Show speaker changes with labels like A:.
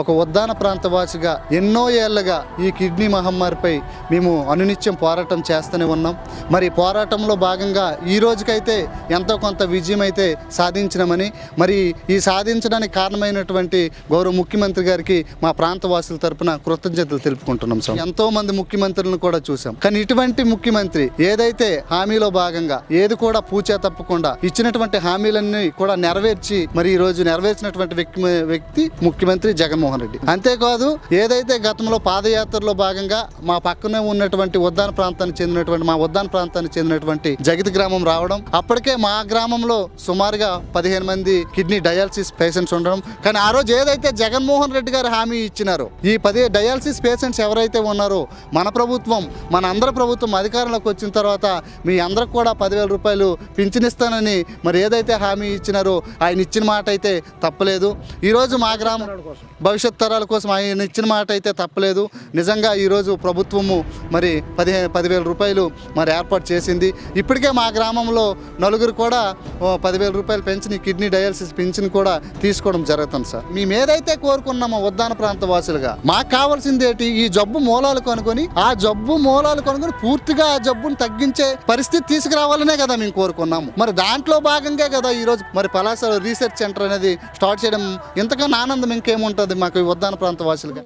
A: ఒక ఉద్దాన ప్రాంతవాసిగా ఎన్నో ఏళ్ళుగా ఈ కిడ్నీ మహమ్మారిపై మేము అనునిత్యం పోరాటం చేస్తూనే ఉన్నాం. మరి పోరాటంలో భాగంగా ఈ రోజుకైతే ఎంతో కొంత విజయం అయితే సాధించినామని మరి ఈ సాధించడానికి కారణమైనటువంటి గౌరవ ముఖ్యమంత్రి గారికి మా ప్రాంతవాసుల తరపున కృతజ్ఞతలు తెలుపుకుంటున్నాం సార్. ఎంతో మంది ముఖ్యమంత్రులను కూడా చూసాం. కానీ ఇటువంటి ముఖ్యమంత్రి ఏదైతే హామీలో భాగంగా ఏది కూడా పూచా తప్పకుండా ఇచ్చినటువంటి హామీలన్నీ కూడా నెరవేర్చి మరి ఈ రోజు నెరవేర్చినటువంటి వ్యక్తి వ్యక్తి ముఖ్యమంత్రి జగన్మోహన్ రెడ్డి. అంతేకాదు ఏదైతే గతంలో పాదయాత్రలో భాగంగా మా పక్కనే ఉన్నటువంటి ఉద్దాన ప్రాంతానికి చెందినటువంటి మా ఉద్దాన ప్రాంతానికి చెందినటువంటి జగతి గ్రామం రావడం అప్పటికే మా గ్రామంలో సుమారుగా పదిహేను మంది కిడ్నీ డయాలసిస్ పేషెంట్స్ ఉండడం కానీ ఆ రోజు ఏదైతే జగన్మోహన్ రెడ్డి గారు హామీ ఇచ్చినారో ఈ పది డయాలసిస్ పేషెంట్స్ ఎవరైతే ఉన్నారో మన ప్రభుత్వం మన అందరి ప్రభుత్వం అధికారంలోకి వచ్చిన తర్వాత మీ అందరికి కూడా పదివేల రూపాయలు పింఛనిస్తానని మరి ఏదైతే హామీ ఇచ్చినారో ఆయన ఇచ్చిన మాట అయితే తప్పలేదు. ఈరోజు మా గ్రామం భవిష్యత్ తరాల కోసం ఆయన ఇచ్చిన మాట అయితే తప్పలేదు. నిజంగా ఈరోజు ప్రభుత్వము మరి పదిహేను పదివేల రూపాయలు మరి ఏర్పాటు చేసింది. ఇప్పటికే మా గ్రామంలో నలుగురు కూడా పదివేల రూపాయలు పెంచిన కిడ్నీ డయాలసిస్ పెంచిన కూడా తీసుకోవడం జరుగుతుంది సార్. మేము ఏదైతే కోరుకున్నామో ఉద్దాన ప్రాంత వాసులుగా మాకు కావాల్సింది ఏంటి? ఈ జబ్బు మూలాలు కనుకొని ఆ జబ్బు మూలాలు కనుకొని పూర్తిగా ఆ జబ్బును తగ్గించే పరిస్థితి తీసుకురావాలనే కదా మేము కోరుకున్నాము. మరి దాంట్లో భాగంగా కదా ఈరోజు మరి పలాస రీసెర్చ్ సెంటర్ అనేది స్టార్ట్ చేయడం. ఇంతకన్నా ఆనందం ఇంకేముంటుంది? మాకు ఉద్దాన ప్రాంత వాసులుగా